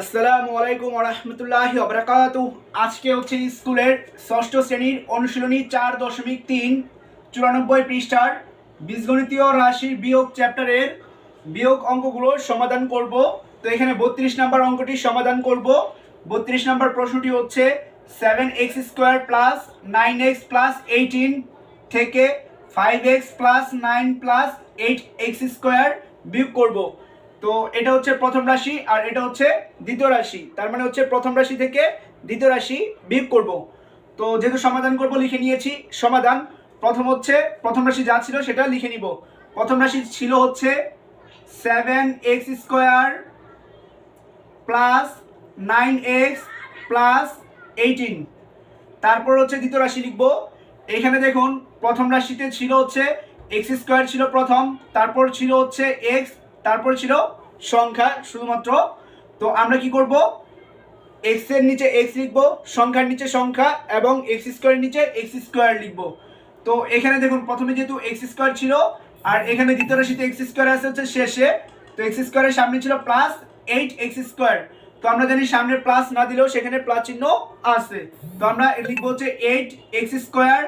আসসালামু আলাইকুম রহমতুল্লাহ অবরাকাতু আজকে হচ্ছে স্কুলের ষষ্ঠ শ্রেণির অনুশীলনী চার দশমিক তিন, চুরানব্বই পৃষ্ঠার বীজগণিতীয় রাশির বিয়োগ চ্যাপ্টারের বিয়োগ অঙ্কগুলোর সমাধান করব। তো এখানে বত্রিশ নাম্বার অঙ্কটি সমাধান করব। বত্রিশ নাম্বার প্রশ্নটি হচ্ছে seven x square plus nine x plus eighteen থেকে five x plus nine plus eight x square বিয়োগ করব। তো এটা হচ্ছে প্রথম রাশি আর এটা হচ্ছে দ্বিতীয় রাশি। তার মানে হচ্ছে প্রথম রাশি থেকে দ্বিতীয় রাশি বিয়োগ করব। তো যেহেতু সমাধান করব, লিখে নিয়েছি, সমাধান। প্রথম হচ্ছে, প্রথম রাশি যা ছিল সেটা লিখে নিব। প্রথম রাশি ছিল হচ্ছে seven x square plus nine x plus eighteen তারপর হচ্ছে দ্বিতীয় রাশি লিখব। এখানে দেখুন, প্রথম রাশিতে ছিল হচ্ছে এক্স স্কোয়ার ছিল প্রথম, তারপর ছিল হচ্ছে এক্স তারপর ছিল সংখ্যা শুধুমাত্র। তো আমরা কি করব? এক্সের নিচে এক্স লিখব, সংখ্যার নিচে সংখ্যা এবং এক্স স্কোয়ারের নিচে এক্স স্কোয়ার লিখব। তো এখানে দেখুন, প্রথমে যেহেতু এক্স স্কোয়ার ছিল, আর এখানে দ্বিতীয় রাশিতে এক্স স্কোয়ার আছে হচ্ছে শেষে, তো এক্স স্কোয়ারের সামনে ছিল প্লাস এইট এক্স স্কোয়ার তো আমরা জানি সামনে প্লাস না দিলেও সেখানে প্লাস চিহ্ন আছে। তো আমরা লিখব হচ্ছে এইট এক্স স্কোয়ার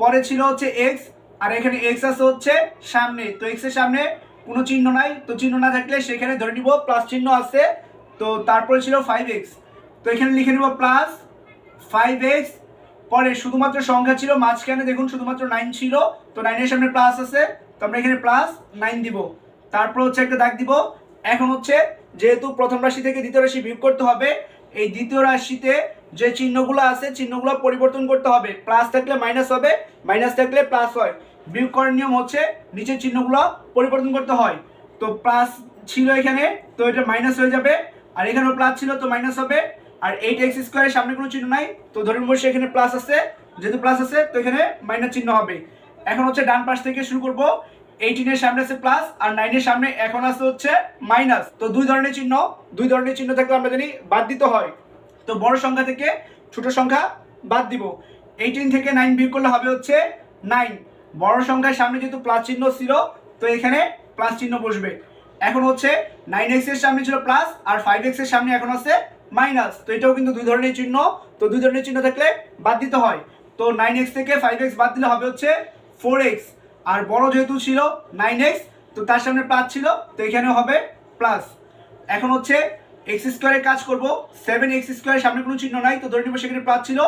পরে ছিল হচ্ছে এক্স আর এখানে এক্স আছে হচ্ছে সামনে। তো এক্সের সামনে কোনো চিহ্ন নাই, তো চিহ্ন না থাকলে সেখানে ধরে নিব প্লাস চিহ্ন আছে, তো তারপরে ছিল ফাইভ এক্স তো এখানে লিখে নেব প্লাস ফাইভ এক্স পরে শুধুমাত্র সংখ্যা ছিল মাঝখানে, দেখুন শুধুমাত্র নাইন ছিল, তো নাইনের সামনে প্লাস আছে, তো আমরা এখানে প্লাস নাইন দিব। তারপর হচ্ছে একটা দাগ দিব, এখন হচ্ছে যেহেতু প্রথম রাশি থেকে দ্বিতীয় রাশি বিয়োগ করতে হবে, এই দ্বিতীয় রাশিতে যে চিহ্নগুলো আছে, চিহ্নগুলো পরিবর্তন করতে হবে। প্লাস থাকলে মাইনাস হবে মাইনাস থাকলে প্লাস হয়। বিয়োগ করার নিয়ম হচ্ছে নিচের চিহ্নগুলো পরিবর্তন করতে হয়। তো প্লাস ছিল এখানে, তো এটা মাইনাস হয়ে যাবে। আর এখানেও প্লাস ছিল, তো মাইনাস হবে। আর এইট এক্স স্কোয়ারের সামনে কোনো চিহ্ন নাই, তো ধরুন বসে এখানে প্লাস আছে। যেহেতু প্লাস আছে, তো এখানে মাইনাস চিহ্ন হবে। এখন হচ্ছে ডান পাশ থেকে শুরু করব। এইটিনের সামনে আছে প্লাস আর নাইনের সামনে এখন আছে হচ্ছে মাইনাস তো দুই ধরনের চিহ্ন, দুই ধরনের চিহ্ন থাকলে আমরা জানি বাদ দিতে হয়। তো বড় সংখ্যা থেকে ছোট সংখ্যা বাদ দিব। এইটিন থেকে নাইন বিয়োগ করলে হবে হচ্ছে নাইন বড় সংখ্যার সামনে যেহেতু প্লাস চিহ্ন ছিল, তো এখানে প্লাস চিহ্ন বসবে। এখন হচ্ছে নাইন এক্সের সামনে ছিল প্লাস আর ফাইভ এক্সের সামনে এখন আছে মাইনাস তো এটাও কিন্তু দুই ধরনের চিহ্ন। তো দুই ধরনের চিহ্ন থাকলে বাদ দিতে হয়। তো নাইন এক্স থেকে ফাইভ এক্স বাদ দিলে হবে হচ্ছে ফোর এক্স আর বড় যেহেতু ছিল নাইন এক্স তো তার সামনে প্লাস ছিল, তো এখানে হবে প্লাস এখন হচ্ছে এক্স স্কোয়ারের কাজ করব। সেভেন এক্স স্কোয়ারের সামনে কোনো চিহ্ন নাই, তো ধরে নিব সেখানে প্লাস ছিল।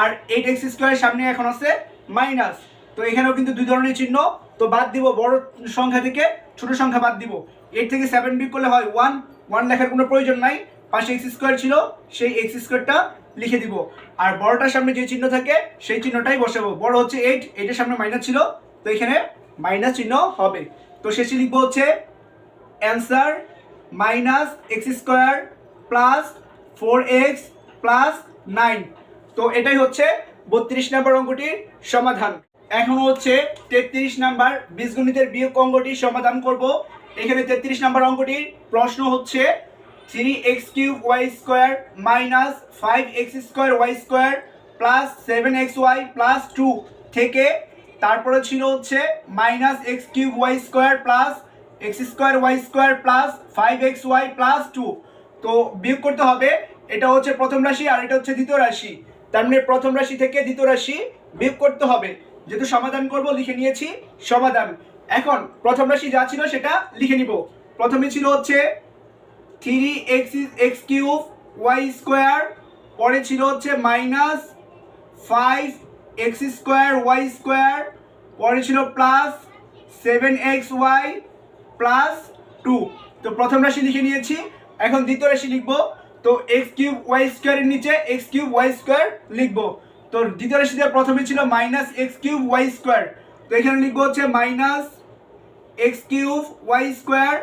আর এইট এক্স স্কোয়ারের সামনে এখন আছে মাইনাস তো এখানেও কিন্তু দুই ধরনের চিহ্ন। তো বাদ দিব বড় সংখ্যা থেকে ছোট সংখ্যা বাদ দিব। এইট থেকে সেভেন বিক করলে হয় ওয়ান ওয়ান লেখার কোনো প্রয়োজন নাই। পাশে এক্স স্কোয়ার ছিল, সেই এক্স স্কোয়ারটা লিখে দিব। আর বড়টার সামনে যে চিহ্ন থাকে, সেই চিহ্নটাই বসাবো। বড় হচ্ছে এইট এইটের সামনে মাইনাস ছিল। তো এখানে মাইনাস চিহ্ন হবে। তো শেষে লিখব হচ্ছে answer minus x square plus four x plus nine তো এটাই হচ্ছে বত্রিশ নম্বর অঙ্কটির সমাধান। এখন হচ্ছে তেত্রিশ নাম্বার বীজগণিতের বিয়োগ অঙ্কটির সমাধান করব। এখানে তেত্রিশ নাম্বার অঙ্কটির প্রশ্ন হচ্ছে three x cube y square minus five x square y square plus seven x y plus two থেকে তারপরে ছিল হচ্ছে minus x cube y square plus x square y square plus five x y plus two তো বিয়োগ করতে হবে, এটা হচ্ছে প্রথম রাশি আর এটা হচ্ছে দ্বিতীয় রাশি। তার মানে প্রথম রাশি থেকে দ্বিতীয় রাশি বিয়োগ করতে হবে। যেহেতু সমাধান করব, লিখে নিয়েছি, সমাধান। এখন প্রথম রাশি যা ছিল সেটা লিখে নিব। প্রথমে ছিল হচ্ছে three x x cube y square পরে ছিল হচ্ছে minus five x square y square পরে ছিল plus seven x y plus two তো প্রথম রাশি লিখে নিয়েছি, এখন দ্বিতীয় রাশি লিখব। তো এক্স কিউব ওয়াই স্কোয়ারের নিচে এক্স কিউব ওয়াই স্কোয়ার লিখব। তো দ্বিতীয় রাশিতে প্রথমে ছিল minus x cube y square তো এখানে লিখব হচ্ছে minus x cube y square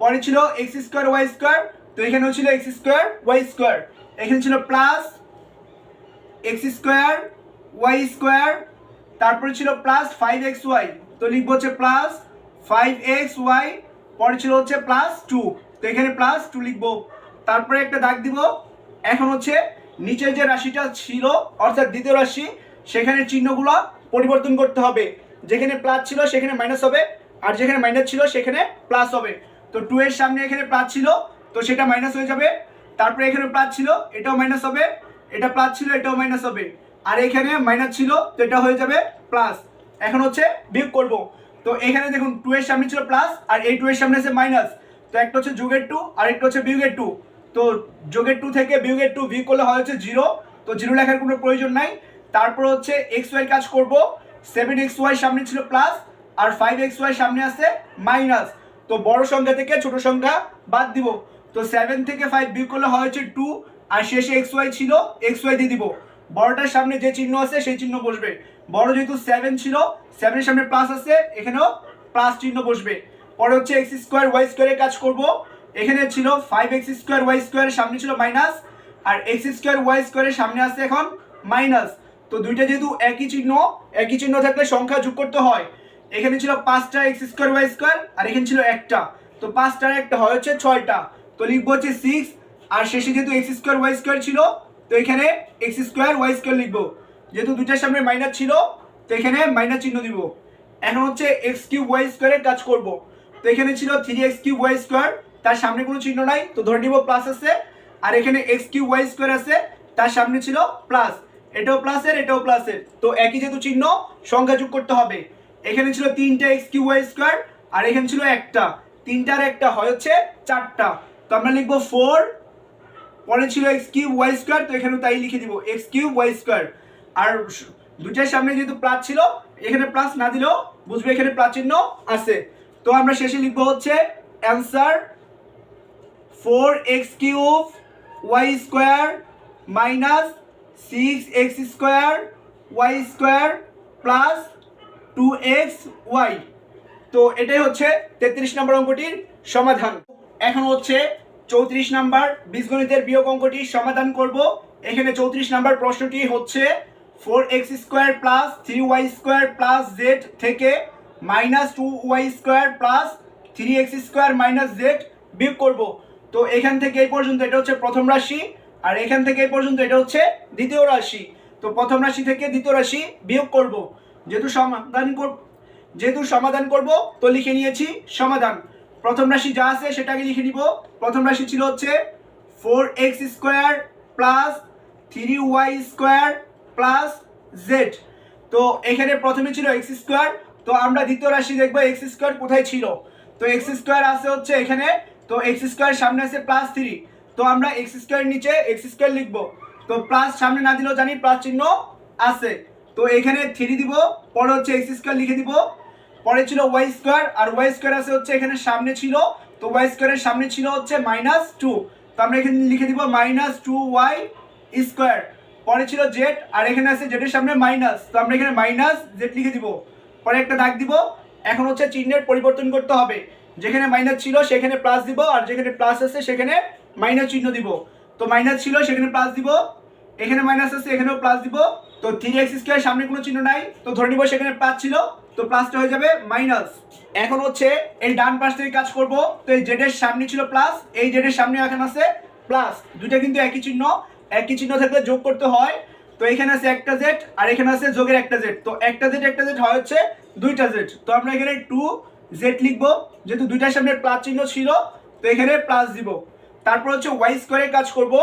পরে ছিল এক্স স্কোয়ার ওয়াই স্কোয়ার তো এখানেও ছিল এক্স স্কোয়ার ওয়াই স্কোয়ার এখানে ছিল plus x square y square তারপরে ছিল প্লাস ফাইভ এক্স ওয়াই তো লিখব হচ্ছে প্লাস ফাইভ এক্স ওয়াই পরে ছিল হচ্ছে প্লাস টু তো এখানে প্লাস টু লিখব। তারপরে একটা দাগ দিব, এখন হচ্ছে নিচের যে রাশিটা ছিল, অর্থাৎ দ্বিতীয় রাশি, সেখানে চিহ্নগুলো পরিবর্তন করতে হবে। যেখানে প্লাস ছিল, সেখানে মাইনাস হবে। আর যেখানে মাইনাস ছিল, সেখানে প্লাস হবে। তো টু এর সামনে এখানে প্লাস ছিল, তো সেটা মাইনাস হয়ে যাবে। তারপরে এখানে প্লাস ছিল, এটাও মাইনাস হবে। এটা প্লাস ছিল, এটাও মাইনাস হবে। আর এখানে মাইনাস ছিল, তো এটা হয়ে যাবে প্লাস এখন হচ্ছে বিয়োগ করব। তো এখানে দেখুন টু এর সামনে ছিল প্লাস আর এই টু এর সামনে আছে মাইনাস তো একটা হচ্ছে যোগের টু আর একটা হচ্ছে বিয়োগের টু তো যোগের টু থেকে বিয়োগের টু বিয়োগ করলে হয় হচ্ছে জিরো তো জিরো লেখার কোনো প্রয়োজন নাই। তারপর হচ্ছে এক্স ওয়াই কাজ করব সেভেন এক্স ওয়াই সামনে ছিল প্লাস আর ফাইভ এক্স ওয়াই সামনে আছে মাইনাস তো বড় সংখ্যা থেকে ছোট সংখ্যা বাদ দিব। তো সেভেন থেকে ফাইভ বিয়োগ করলে হয় হচ্ছে টু আর শেষে এক্স ওয়াই ছিল এক্স ওয়াই দিয়ে দিব। বড়টার সামনে যে চিহ্ন আছে সেই চিহ্ন বসবে। বড় যেহেতু সেভেন ছিল সেভেনের সামনে প্লাস আছে, এখানেও প্লাস চিহ্ন বসবে। পরে হচ্ছে এক্স স্কোয়ার ওয়াই স্কোয়ারের কাজ করব। এখানে ছিল ফাইভ এক্স স্কোয়ার ওয়াই স্কোয়ারের সামনে ছিল মাইনাস আর এক্স স্কোয়ার ওয়াই স্কোয়ারের সামনে আছে এখন মাইনাস তো দুইটা যেহেতু একই চিহ্ন একই চিহ্ন থাকলে সংখ্যা যোগ করতে হয়। এখানে ছিল পাঁচটা এক্স স্কোয়ার ওয়াই স্কোয়ার আর এখানে ছিল একটা। তো পাঁচটার একটা হয় হচ্ছে ছয়টা। তো লিখব হচ্ছে সিক্স আর শেষে যেহেতু এক্স স্কোয়ার ওয়াই স্কোয়ার ছিল, তো এখানে এক্স স্কোয়ার ওয়াই স্কোয়ার লিখব। যেহেতু দুইটার সামনে মাইনাস ছিল, তো এখানে মাইনাস চিহ্ন দিব। এখন হচ্ছে এক্স কিউব ওয়াই স্কোয়ারের কাজ করব। তো এখানে ছিল three x cube y square তার সামনে কোনো চিহ্ন নাই, তো ধরে নিব প্লাস আছে, আর এখানে এক্স কিউ ওয়াই স্কোয়ার আছে, তার সামনে ছিল প্লাস এটাও প্লাসের এটাও প্লাসের তো একই যেহেতু চিহ্ন, সংখ্যা যোগ করতে হবে। এখানে ছিল তিনটা এক্স কিউ ওয়াই স্কোয়ার আর এখানে ছিল একটা। তিনটার একটা হয় হচ্ছে চারটা। তো আমরা লিখব ফোর পরে ছিল এক্স কিউব ওয়াই স্কোয়ার তো এখানেও তাই লিখে দিব এক্স কিউব ওয়াই স্কোয়ার আর দুটার সামনে যেহেতু প্লাস ছিল, এখানে প্লাস না দিলেও বুঝবে এখানে প্লাস চিহ্ন আছে। তো আমরা শেষে লিখব হচ্ছে answer four x cube y square minus six x square y square plus two x y তো এটাই হচ্ছে তেত্রিশ নম্বর অঙ্কটির সমাধান। এখন হচ্ছে চৌত্রিশ নাম্বার বীজগণিতের বিয়োগ অঙ্কটির সমাধান করব। এখানে চৌত্রিশ নাম্বার প্রশ্নটি হচ্ছে four x square plus three y square plus z থেকে minus two y square plus three x square minus z বিয়োগ করব। তো এখান থেকে এই পর্যন্ত এটা হচ্ছে প্রথম রাশি, আর এখান থেকে এই পর্যন্ত এটা হচ্ছে দ্বিতীয় রাশি। তো প্রথম রাশি থেকে দ্বিতীয় রাশি বিয়োগ করব। যেহেতু সমাধান যেহেতু সমাধান করব, তো লিখে নিয়েছি সমাধান। প্রথম রাশি যা আছে সেটাকে লিখে নিব। প্রথম রাশি ছিল হচ্ছে four x square plus three y square plus z তো এখানে প্রথমে ছিল এক্স স্কোয়ার তো আমরা দ্বিতীয় রাশি দেখব এক্স স্কোয়ার কোথায় ছিল? তো এক্স স্কোয়ার আছে হচ্ছে এখানে তো এক্স স্কোয়ার সামনে আছে প্লাস থ্রি তো আমরা এক্স স্কোয়ার নিচে এক্স স্কোয়ার লিখব। তো প্লাস সামনে না দিলেও জানি প্লাস চিহ্ন আছে। তো এখানে থ্রি দিব, পরে হচ্ছে এক্স স্কোয়ার লিখে দিব। পরে ছিল ওয়াই স্কোয়ার, আর ওয়াই স্কোয়ার আছে হচ্ছে এখানে সামনে ছিল। তো ওয়াই স্কোয়ারের সামনে ছিল হচ্ছে মাইনাস টু তো আমরা এখানে লিখে দিব মাইনাস টু ওয়াই স্কোয়ার। পরে ছিল জেড আর এখানে আছে জেডের সামনে মাইনাস তো আমরা এখানে মাইনাস জেড লিখে দিব। পরে একটা দাগ দিব। এখন হচ্ছে চিহ্নের পরিবর্তন করতে হবে। যেখানে মাইনাস ছিল সেখানে প্লাস দিব, আর যেখানে প্লাস আছে সেখানে মাইনাস চিহ্ন দিব। তো মাইনাস ছিল, সেখানে প্লাস দিব। এখানে মাইনাস আছে, এখানেও প্লাস দিব। তো থ্রি এক্স স্কোয়ার সামনে কোনো চিহ্ন নাই। তো ধরে নিব সেখানে প্লাস ছিল। তো প্লাসটা হয়ে যাবে মাইনাস এখন হচ্ছে এই ডান পাশ থেকে কাজ করব। তো এই জেডের সামনে ছিল প্লাস এই জেডের সামনে এখন আছে প্লাস দুইটা কিন্তু একই চিহ্ন। একই চিহ্ন থাকলে যোগ করতে হয়। তো এখানে আছে একটা জেড আর এখানে আছে যোগের একটা জেড তো একটা জেড একটা জেড হয় হচ্ছে দুইটা জেড তো আমরা এখানে টু জেড লিখব, যেহেতু দুইটার সামনে প্লাস চিহ্ন ছিল, তো এখানে প্লাস দিব। তারপর হচ্ছে ওয়াই স্কোয়ারের কাজ করব।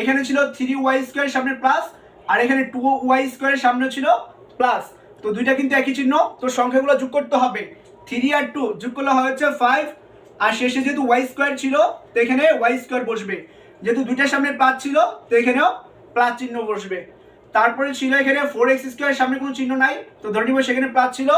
এখানে ছিল থ্রি ওয়াই স্কোয়ারের সামনে প্লাস আর এখানে টু ওয়াই স্কোয়ারের সামনে ছিল প্লাস তো দুইটা কিন্তু একই চিহ্ন, তো সংখ্যাগুলো যোগ করতে হবে। থ্রি আর টু যোগ করলে হচ্ছে ফাইভ আর শেষে যেহেতু ওয়াই স্কোয়ার ছিল, তো এখানে ওয়াই স্কোয়ার বসবে। যেহেতু দুইটার সামনে প্লাস ছিল, তো এখানেও প্লাস চিহ্ন বসবে। তারপরে ছিল এখানে ফোর এক্স স্কোয়ারের সামনে কোনো চিহ্ন নাই, তো ধরে নিব সেখানে প্লাস ছিল।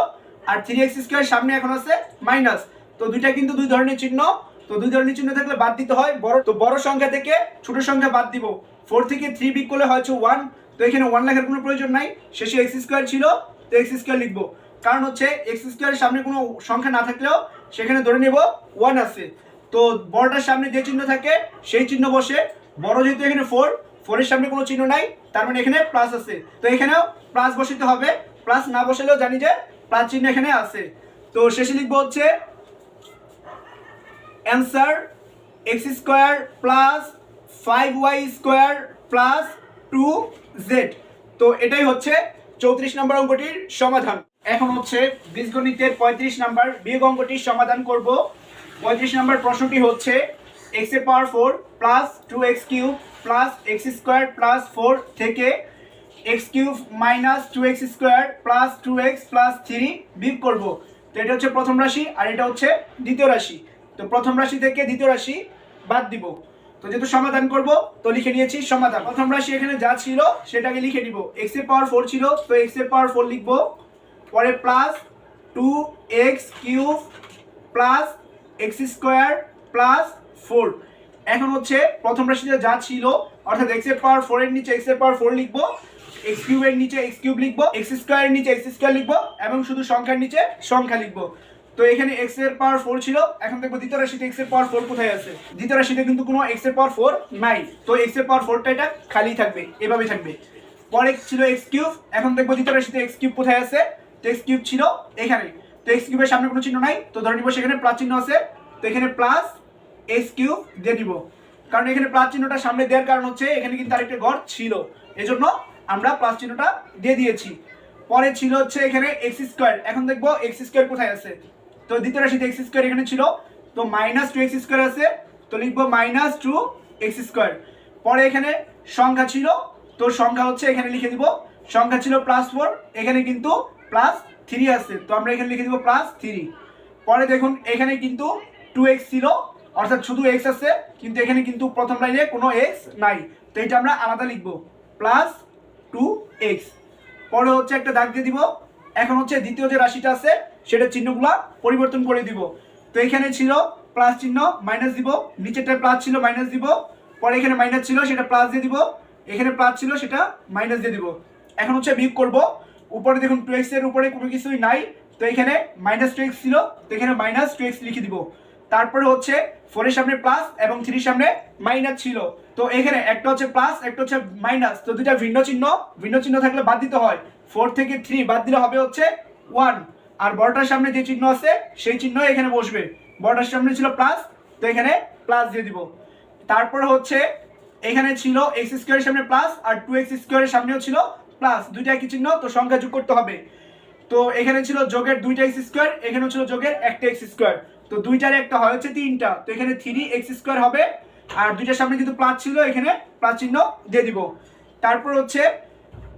আর থ্রি এক্স স্কোয়ার সামনে এখন আছে মাইনাস তো দুইটা কিন্তু দুই ধরনের চিহ্ন। তো দুই ধরনের চিহ্ন থাকলে বাদ দিতে হয়। বড় তো বড় সংখ্যা থেকে ছোট সংখ্যা বাদ দিব। ফোর থেকে থ্রি বিক করলে হয়তো ওয়ান তো এখানে ওয়ান লেখার কোনো প্রয়োজন নাই। শেষে এক্স স্কোয়ার ছিল। তো এক্স স্কোয়ার লিখব। কারণ হচ্ছে এক্স স্কোয়ারের সামনে কোনো সংখ্যা না থাকলেও সেখানে ধরে নেব ওয়ান আছে। তো বড়টার সামনে যে চিহ্ন থাকে, সেই চিহ্ন বসে। বড় যেহেতু এখানে ফোর ফোরের সামনে কোনো চিহ্ন নাই। তার মানে এখানে প্লাস আছে। তো এখানেও প্লাস বসাতে হবে। প্লাস না বসালেও জানি যে প্লাস চিহ্ন এখানে আছে। তো শেষে লিখব হচ্ছে answer x square plus five y square plus two z তো এটাই হচ্ছে চৌত্রিশ নম্বর অঙ্কটির সমাধান। এখন হচ্ছে বীজগণিতের পঁয়ত্রিশ নম্বর বিয়োগ অঙ্কটির সমাধান করব। পঁয়ত্রিশ নম্বর প্রশ্নটি হচ্ছে এক্সের power four plus two x cube plus x square plus four থেকে x cube minus two x square plus two x plus three beep করব। তো এটা হচ্ছে প্রথম রাশি আর এটা হচ্ছে দ্বিতীয় রাশি। তো প্রথম রাশি থেকে দ্বিতীয় রাশি বাদ দিব। তো যেহেতু সমাধান করব, তো লিখে নিয়েছি সমাধান। প্রথম রাশি এখানে যা ছিল সেটাকে লিখে নিব। এক্সের পাওয়ার ফোর ছিল, তো এক্সের পাওয়ার ফোর লিখব। পরে plus two x cube plus x square plus four এখন হচ্ছে প্রথম রাশিতে যা ছিল, অর্থাৎ এক্সের পাওয়ার ফোর এর নিচে এক্সের পাওয়ার ফোর লিখব। এক্স কিউবের নিচে এক্স কিউব লিখব এক্স স্কোয়ারের নিচে এক্স স্কোয়ার লিখব, এবং শুধু সংখ্যার নিচে সংখ্যা লিখব। তো এখানে এক্সের পাওয়ার ফোর ছিল, এখন দেখব দ্বিতীয় রাশিতে এক্সের পাওয়ার ফোর কোথায় আছে? দ্বিতীয় রাশিতে কিন্তু কোনো এক্সের পাওয়ার ফোর নাই। তো এক্সের পাওয়ার ফোরটা এটা খালি থাকবে, এভাবে থাকবে। পরে ছিল এক্স কিউব এখন দেখব দ্বিতীয় রাশিতে এক্স কিউব কোথায় আছে? তো এক্স কিউব ছিল এখানে। তো এক্স কিউবের সামনে কোনো চিহ্ন নাই, তো ধরে নিব সেখানে প্লাস চিহ্ন আছে। তো এখানে প্লাস এক্স কিউব দিয়ে দিব। কারণ এখানে প্লাস চিহ্নটা সামনে দেওয়ার কারণ হচ্ছে, এখানে কিন্তু আরেকটা ঘর ছিল। এজন্য আমরা প্লাস চিহ্নটা দিয়ে দিয়েছি। পরে ছিল হচ্ছে এখানে এক্স স্কোয়ার এখন দেখব এক্স স্কোয়ার কোথায় আছে? তো দ্বিতীয় রাশিতে এক্স স্কোয়ার এখানে ছিল। তো মাইনাস টু এক্স স্কোয়ার আছে। তো লিখব মাইনাস টু এক্স স্কোয়ার পরে এখানে সংখ্যা ছিল। তো সংখ্যা হচ্ছে এখানে লিখে দিব। সংখ্যা ছিল প্লাস ফোর এখানে কিন্তু প্লাস থ্রি আছে। তো আমরা এখানে লিখে দিব প্লাস থ্রি পরে দেখুন, এখানে কিন্তু টু এক্স ছিল। অর্থাৎ শুধু এক্স আছে, কিন্তু এখানে কিন্তু প্রথম লাইনে কোনো এক্স নাই। তো এটা আমরা আলাদা লিখব। প্লাস টু এক্স পরে হচ্ছে একটা দাগ দিয়ে দিব। এখন হচ্ছে দ্বিতীয় যে রাশিটা আছে সেটা চিহ্নগুলা পরিবর্তন করে দিব। তো এখানে ছিল প্লাস চিহ্ন মাইনাস দিব। নিচেরটা প্লাস ছিল মাইনাস দিব। পরে এখানে মাইনাস ছিল, সেটা প্লাস দিয়ে দিব। এখানে প্লাস ছিল, সেটা মাইনাস দিয়ে দিব। এখন হচ্ছে বিয়োগ করব। উপরে দেখুন টু এক্সের উপরে কোনো কিছুই নাই। তো এখানে মাইনাস টু এক্স ছিল, তো এখানে মাইনাস টু এক্স লিখে দিব। তারপরে হচ্ছে ফোরের সামনে প্লাস এবং থ্রির সামনে মাইনাস ছিল। তো এখানে একটা হচ্ছে প্লাস একটা হচ্ছে মাইনাস তো দুইটা ভিন্ন চিহ্ন ভিন্ন চিহ্ন থাকলে বাদ দিতে হয়। ফোর থেকে থ্রি বাদ দিলে হবে হচ্ছে ওয়ান আর বড়টার সামনে যে চিহ্ন আছে, সেই চিহ্ন এখানে বসবে। বড়টার সামনে ছিল প্লাস তো এখানে প্লাস দিয়ে দিব। তারপরে হচ্ছে এখানে ছিল এক্স স্কোয়ারের সামনে প্লাস আর টু এক্স স্কোয়ারের সামনেও ছিল প্লাস দুইটা একই চিহ্ন? তো সংখ্যা যোগ করতে হবে। তো এখানে ছিল যোগের দুইটা এক্স স্কোয়ার এখানেও ছিল যোগের একটা এক্স স্কোয়ার তো দুইটার একটা হয় হচ্ছে তিনটা। তো এখানে থ্রি এক্স স্কোয়ার হবে আর দুইটার সামনে কিন্তু প্লাস ছিল, এখানে প্লাস চিহ্ন দিয়ে দিব। তারপর হচ্ছে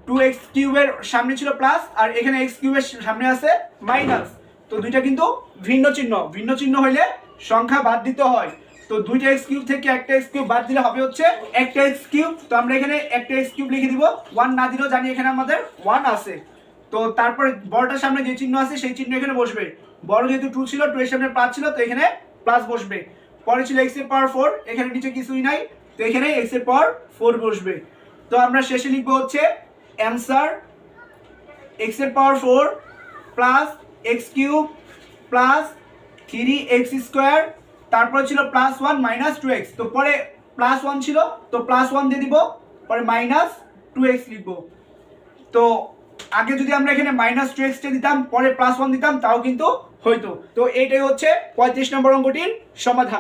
টু এক্স কিউবের সামনে ছিল প্লাস, আর এখানে এক্স কিউবের সামনে আছে মাইনাস তো দুইটা কিন্তু ভিন্ন চিহ্ন। ভিন্ন চিহ্ন হইলে সংখ্যা বাদ দিতে হয়। তো দুইটা এক্স কিউব থেকে একটা এক্স কিউব বাদ দিলে হবে হচ্ছে একটা এক্স কিউব তো আমরা এখানে একটা এক্স কিউব লিখে দিব। ওয়ান না দিলেও জানি এখানে আমাদের ওয়ান আছে। তো তারপরে বড়টার সামনে যে চিহ্ন আছে, সেই চিহ্ন এখানে বসবে। বড় যেহেতু টু ছিল টু এর সামনে প্লাস ছিল, তো এখানে প্লাস বসবে। পরে ছিল এক্সের পাওয়ার ফোর এখানে নিচে কিছুই নাই। তো এখানে এক্সের পাওয়ার ফোর বসবে। তো আমরা শেষে লিখব হচ্ছে অ্যান্সার এক্সের power four plus x cube plus three x square তারপরে ছিল plus one minus two x তো পরে প্লাস ওয়ান ছিল, তো প্লাস ওয়ান দিয়ে দিব, পরে মাইনাস টু এক্স লিখব। তো আগে যদি আমরা এখানে মাইনাস টু এক্সটা দিতাম, পরে প্লাস ওয়ান দিতাম, তাও কিন্তু হইতো। তো এইটাই হচ্ছে পঁয়ত্রিশ নম্বর অঙ্কটির সমাধান।